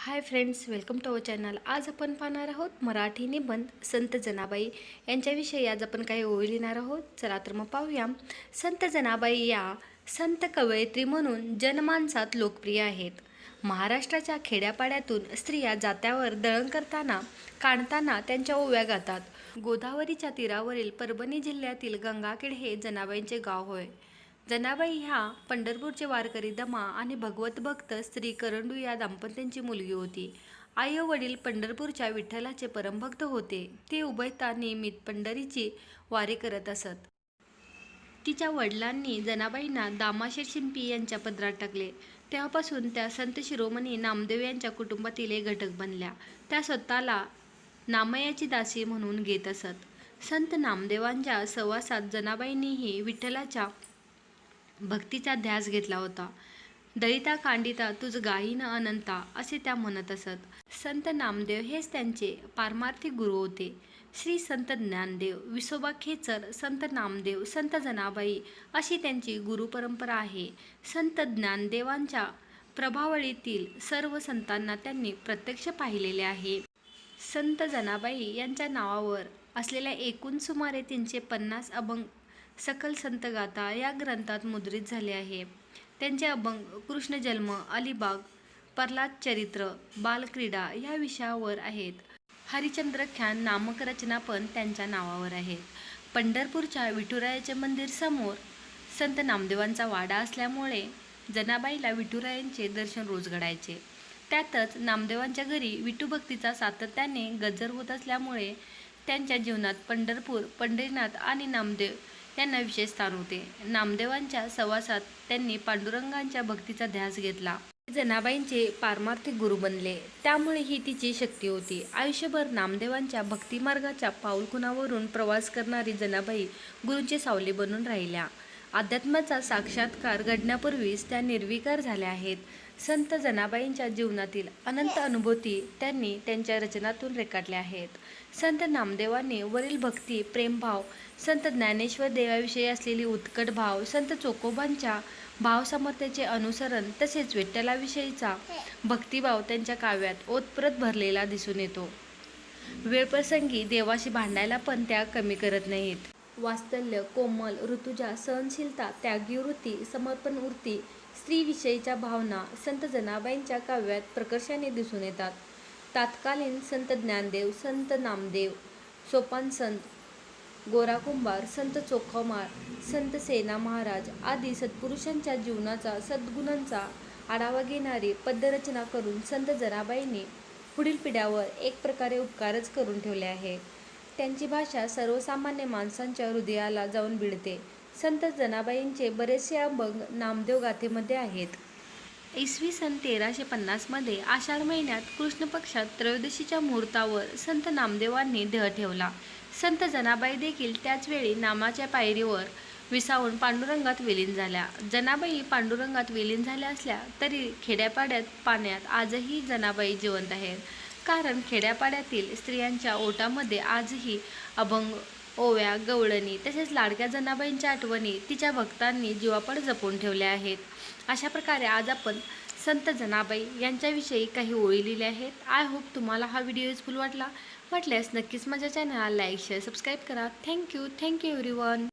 Hi friends welcome to our channel आज आपण पाहणार आहोत मराठी निबंध संत जनाबाई यांच्याविषयी. आज आपण काही ओळी लिहिणार आहोत. चला तर मग पाहूया. संत जनाबाई या संत कवयित्री म्हणून जनमानसात लोकप्रिय आहेत. महाराष्ट्राच्या खेड्यापाड्यातून स्त्रिया जात्यावर दळण करताना काढताना त्यांच्या ओव्या गातात. गोदावरीच्या तीरावरील परभणी जिल्ह्यातील गंगाखेड हे जनाबाईंचे गाव होय. जनाबाई ह्या पंढरपूरचे वारकरी दमा आणि भगवत भक्त स्त्री करंडू या दाम्पत्यांची मुलगी होती. आई वडील पंढरपूरच्या विठ्ठलाचे परमभक्त होते. ते उभयता नियमित पंढरीची वारी करत असत. तिच्या वडिलांनी जनाबाईंना दामाशेर शिंपी यांच्या पदरात टाकले. तेव्हापासून त्या संत शिरोमणी नामदेव यांच्या कुटुंबातील एक घटक बनल्या. त्या स्वतःला नामयाची दासी म्हणून घेत असत. संत नामदेवांच्या सहवासात जनाबाईंनीही विठ्ठलाच्या भक्तीचा ध्यास घेतला होता. दळिता कांडिता तुझ गायीन अनंता असे त्या म्हणत असत. संत नामदेव हेच त्यांचे पारमार्थिक गुरु होते. श्री संत ज्ञानदेव विसोबा खेचर संत नामदेव संत जनाबाई अशी त्यांची गुरुपरंपरा आहे. संत ज्ञानदेवांच्या प्रभावळीतील सर्व संतांना त्यांनी प्रत्यक्ष पाहिलेले आहे. संत जनाबाई यांच्या नावावर असलेल्या एकूण सुमारे तीनशे पन्नास अभंग सकल संत गाथा या ग्रंथात मुद्रित झाले आहे. त्यांचे अभंग कृष्ण जन्म अलिबाग प्रल्हाद चरित्र बालक्रीडा या विषयावर आहेत. हरिचंद्रख्यान नामक रचना पण त्यांच्या नावावर आहेत पंढरपूरच्या विठुरायाचे मंदिर समोर संत नामदेवांचा वाडा असल्यामुळे जनाबाईला विठुरायांचे दर्शन रोज घडायचे. त्यातच नामदेवांच्या घरी विठुभक्तीचा सातत्याने गजर होत असल्यामुळे त्यांच्या जीवनात पंढरपूर पंढरीनाथ आणि नामदेव त्यांना विशेष स्थान होते. नामदेवांच्या सहवासात त्यांनी पांडुरंगांच्या भक्तीचा ध्यास घेतला. जनाबाईंचे पारमार्थिक गुरु बनले. त्यामुळे ही तिची शक्ती होती. आयुष्यभर नामदेवांच्या भक्तिमार्गाच्या पाऊलखुणावरून प्रवास करणारी जनाबाई गुरूंचे सावली बनून राहिल्या. अध्यात्माचा साक्षात्कार घडण्यापूर्वीच त्या निर्विकार झाल्या आहेत. संत जनाबाईंच्या जीवनातील अनंत अनुभूती त्यांनी त्यांच्या रचनातून रेखाटल्या आहेत. संत नामदेवांनी वरील भक्ती प्रेमभाव संत ज्ञानेश्वर देवाविषयी असलेली उत्कट भाव संत चोकोबांच्या भावसामर्थ्याचे अनुसरण तसेच विठ्ठलाविषयीचा भक्तिभाव त्यांच्या काव्यात ओतप्रत भरलेला दिसून येतो. वेळप्रसंगी देवाशी भांडायला पण त्या कमी करत नाहीत. वास्तल्य कोमल ऋतुजा सहनशीलता त्यागीवृत्ती समर्पण वृत्ती स्त्रीविषयीच्या भावना संत जनाबाईंच्या काव्यात प्रकर्षाने दिसून येतात. तात्कालीन संत ज्ञानदेव संत नामदेव सोपान संत गोराकुंभार संत चोखमार संत सेना महाराज आदी सत्पुरुषांच्या जीवनाचा सद्गुणांचा आढावा घेणारी पद्यरचना करून संत जनाबाईंनी पुढील पिढ्यावर एक प्रकारे उपकारच करून ठेवले आहे. त्यांची भाषा सर्वसामान्य माणसांच्या हृदयाला जाऊन भिडते. संत जनाबाईंचे बरेचसे अभंग नामदेव गाथेमध्ये आहेत. इसवी सन तेराशे पन्नासमध्ये आषाढ महिन्यात कृष्ण पक्षात त्रयोदशीच्या मुहूर्तावर संत नामदेवांनी देह ठेवला. संत जनाबाई देखील त्याचवेळी नामाच्या पायरीवर विसावून पांडुरंगात विलीन झाल्या. जनाबाई पांडुरंगात विलीन झाल्या असल्या तरी खेड्यापाड्यात पाण्यात आजही जनाबाई जिवंत आहेत. कारण खेड्यापाड्यातील स्त्रियांच्या ओटामध्ये आजही अभंग ओव्या गवळणी तसेच लाडक्या जनाबाईंच्या आठवणी तिच्या भक्तांनी जीवापड जपून ठेवल्या आहेत. अशा प्रकारे आज आपण संत जनाबाई यांच्याविषयी काही ओळी लिहिल्या आहेत. आय होप तुम्हाला हा व्हिडिओ युजफुल वाटला. वाटल्यास नक्कीच माझ्या चॅनलला लाईक शेअर सबस्क्राईब करा. Thank you thank you everyone